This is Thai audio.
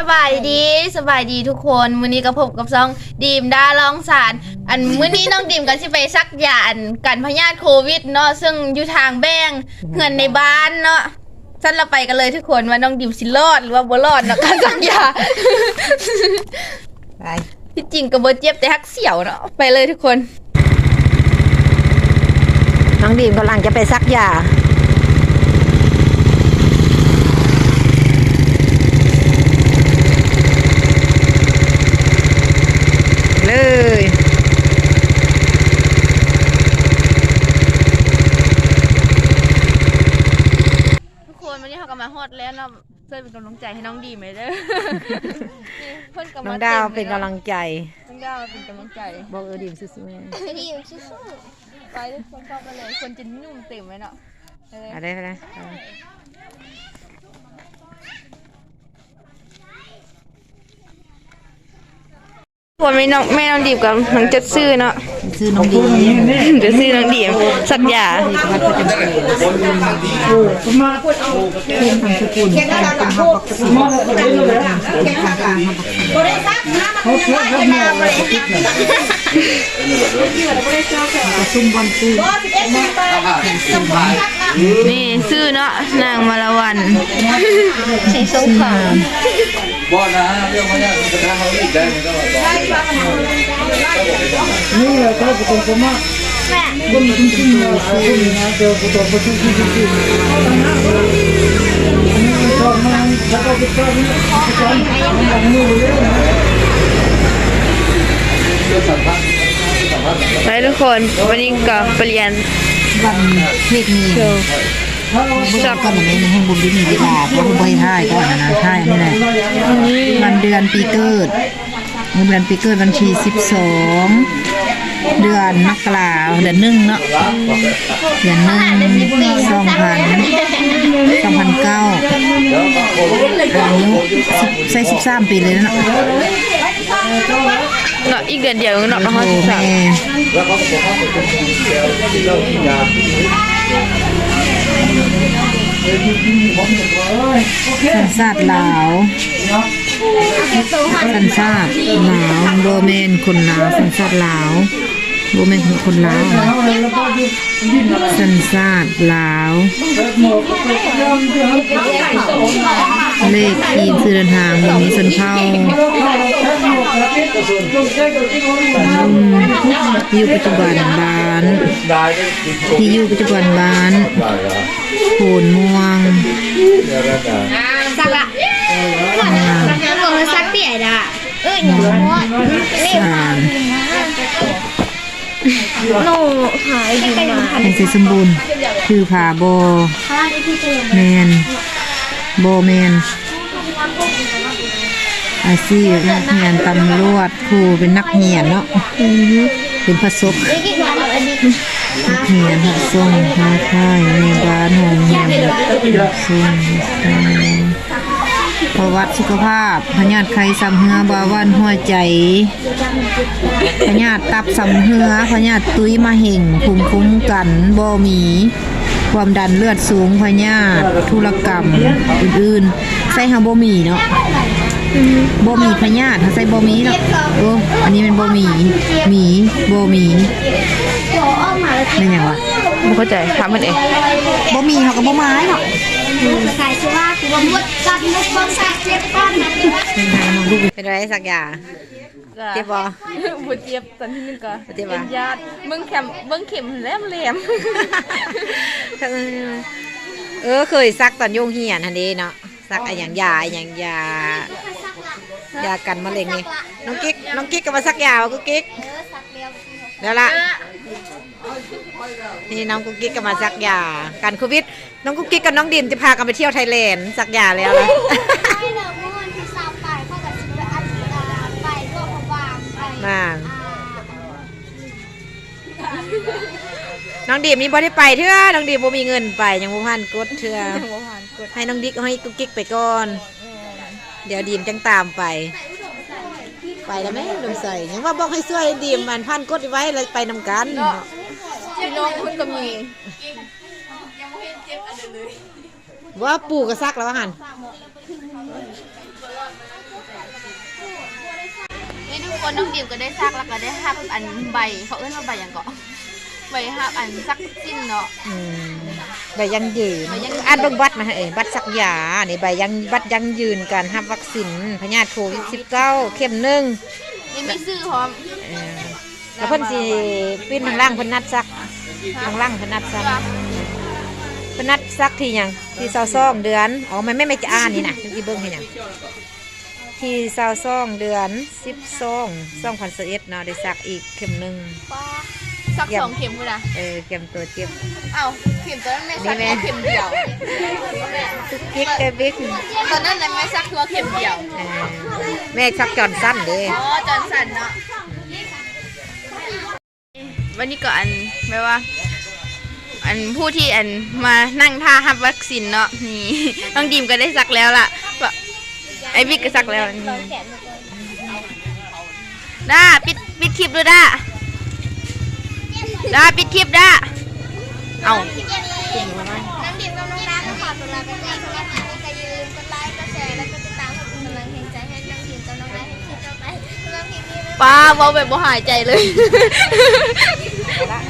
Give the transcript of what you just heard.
สบายดีสบายดีทุกคนมื้อนี้ก็พบกับซองดีมดาลองสาร อันมื้อนี้น้องดีมก็สิไปซักยาอันกันพยาธิโควิดเนาะซึ่งอยู่ทางแบงเงินในบ้านเนาะฉันเราไปกันเลยทุกคนว่าน้องดิมสิรอดหรือว่าบ่รอดเนาะการซักยาไปที่จริงก็บ่เจ็บแต่ฮักเสียวเนาะไปเลยทุกคน น้องดีมกำลังจะไปซักยา เลย ทุกคนวันนี้เขาก็ มาฮอดแล้วเนาะช่วยเป็นกำลังใจให้น้องดีมเลยเด้อนี่เพิ่นก็น้มาองดาวต็มเป็นกำลังใจ น้องดาวเป็นกำลังใจบอกเออดีมสู้ดีมสู้ๆไปทุกคนเข้าไปเลยคนจะนุ่มเต็มเลยเนาะไปเลยๆอะไรอะไรเอา คนไม่น้องแม่น้องดีมกับน้องจัดซื้อเนาะซื้อน้องดีมเดี๋ยวซื้อน้องดีมสักยาวัดประจำปีซุ่มบอลปูนี่ซื้อเนาะนางมาละวันสีส้มขาว บ่นะฮะเรื่องมันเนี่ยมันจะเขาอีกได้มันก็บอกนี่แหละครับผมผมว่าคนจริงๆนะคนนะเจอคนตัวคนจริงจริงจริงชอบมันแล้วก็ชอบนี่ชอบมันมือเลยนะไปทุกคนวันนี้ก็ไปเรียนวันเพศ มีจับกันแบบนี้ในห้องบุญดิมีเวลาเพราะบุญบริท่ายก่อนนะท่ายนี่แหละวันเดือนปีเกิดวันเดือนปีเกิดวันที่สิบสองเดือนมกราเดือนหนึ่งเนาะเดือนหนึ่งสองพันสองพันเก้าอายุสิบใส่สิบสามปีเลยเนาะเนาะอีกเดือนเดียวเนาะโอ้เนาะโหสิบสาแม่ มแล้วเขาบอกว่าเป็นเดียวที่เรากินยาสัญชาติลาวสัญชาติลาวโบเมนคนลาวสัญชาติลาวโบเมนคนลาวนะสัญชาติลาวเลขทีมซื้อเดินทางมีชนเผ่าอืมอยู่ปัจจุบันบ้านได้ก็กินโชที่อยู่ปัจจุบันบ้าน สักละสักลงสักเปียดอะเอ้ยหนูว่าสารหนูหายดีมาเป็นเสสมบูรณ์ คือผาโบแมนโบแมนอาชีพนักเรียนตำรวจครูเป็นนักเรียนเนาะเป็นพระ ศพนักเรียนหัดส่งหาค่ายในบ้านหงเรียนหัดส่งประวัติสุขภาพพญาติไข้ซ้ำเหือบาวันหัวใจพญาติตับสำเหือพญาติตุ้ยมาเห่งภูมิคุ้มกันบ่มี ความดันเลือดสูงพญาติธุรกรรมอื่นๆใส่หาบ่มีเนาะบ่มีพญาติถ้าใส่บ่มีเนาะโอ้อันนี้เป็นบ่มีหมีบ่มี เป็นหยังวะไม่เข้าใจถามมันเองบ่มีเขาก็บ่ไม้เนาะขายชัวร์คือว่าหมดกันหมดคนสักเจ็บก้อนเป็นไงน้องลูกเป็นไรสักอย่างเจ็บบ่บุเจ็บตอนที่นึงก็เจ็บบ่เป็นญาติเบิ่งเข็มเบิ่งเข็มแหลมแหลมเออเคยซักตอนโยงเหียนทันเดีเนาะซักอะไรอย่างยาอหย่างยายากันมะเร็งนี่น้องกิ๊กน้องกิ๊กก็มาซักยาวกุ๊กกิ๊กเออสักเดียวแล้วล่ะ นี่น้องกุ๊กกิ๊กก็มาซักยากันโควิด น้องกุ๊กกิ๊กกับน้องดิมจะพากันไปเที่ยวไทยแลนด์ซักยาแล้วล่ะให้เดิมเมื่อวันที่สามไปเข้ากับสิบอันไปร่วมพวางไปน่าน้องดิมนี่บ่ได้ไปเถอะน้องดิมบ่มีเงินไปยังบ่พันกดเถอะให้น้องดิ๊กให้กุ๊กกิ๊กไปก่อน เดี๋ยวดีมจังตามไป ไปแล้วไหมลมใส่ยังว่าบอกให้ช่วยดีมันพันกดไว้แล้วไปนำกันพี่น้องคุณก็มีว่าปู่ก็ซักแล้วหันนี่ทุกคนน้องดิมก็ได้ซักแล้วก็ได้ห้าอันใบ เขาเอื้อนว่าใบอย่างเกาะใบห้าอันซักจิ้นเนาะ บยังยืนใบยั่งยืนอ่านเบิ่งบัตรมาให้เอ้ยบัตรสักยานี่ใบยังบัตรยังยืนการรับวัคซีนพยาธิโควิด19เข็มหนึ่งนี่มีชื่อพร้อมเออแล้วเพิ่นสิปิ้นทางล่างเพิ่นนัดซักทางล่างเพิ่นนัดซักเพิ่นนัดซักที่หยังที่22เดือนอ๋อมันไม่ไม่จะอ่านนี่นะที่เบิ่งให้หยังที่22เดือน12 2021เนาะได้ซักอีกเข็มหนึง ซักสองเข็มกูนะเออเข็มตัวเจ็บเอ้าเข็มตอนนั้นแม่ซักนี่แม่แค่เข็มเดียวกิ๊กเอบิ๊กตอนนั้นน่ะแม่ซักตัวเข็มเดียวเออแม่ซักจอนสั้นเด้อ๋อจอนสันเนาะวันนี้ก็อันแปลว่า อันผู้ที่อันมานั่งท่ารับวัคซีนเนาะนี่น้องดีมก็ได้ซักแล้วล่ะว่าไอบิ๊กก็ซักแล้วนี่ด้าปิดปิดคลิปดูด้า ด้าปิดคลิปด้าเอาน้ำดื่มกับน้องน้ำก็ขอตัวลาไปก่อนสำหรับคลิปนี้ก็อย่าลืมกดไลค์กดแชร์แล้วก็ติดตามเพื่อเป็นกำลังใจให้น้ำดื่มกับน้องน้ำให้คลิปต่อไปสำหรับคลิปนี้ ป้าเบาแบบบ่หายใจเลย ละ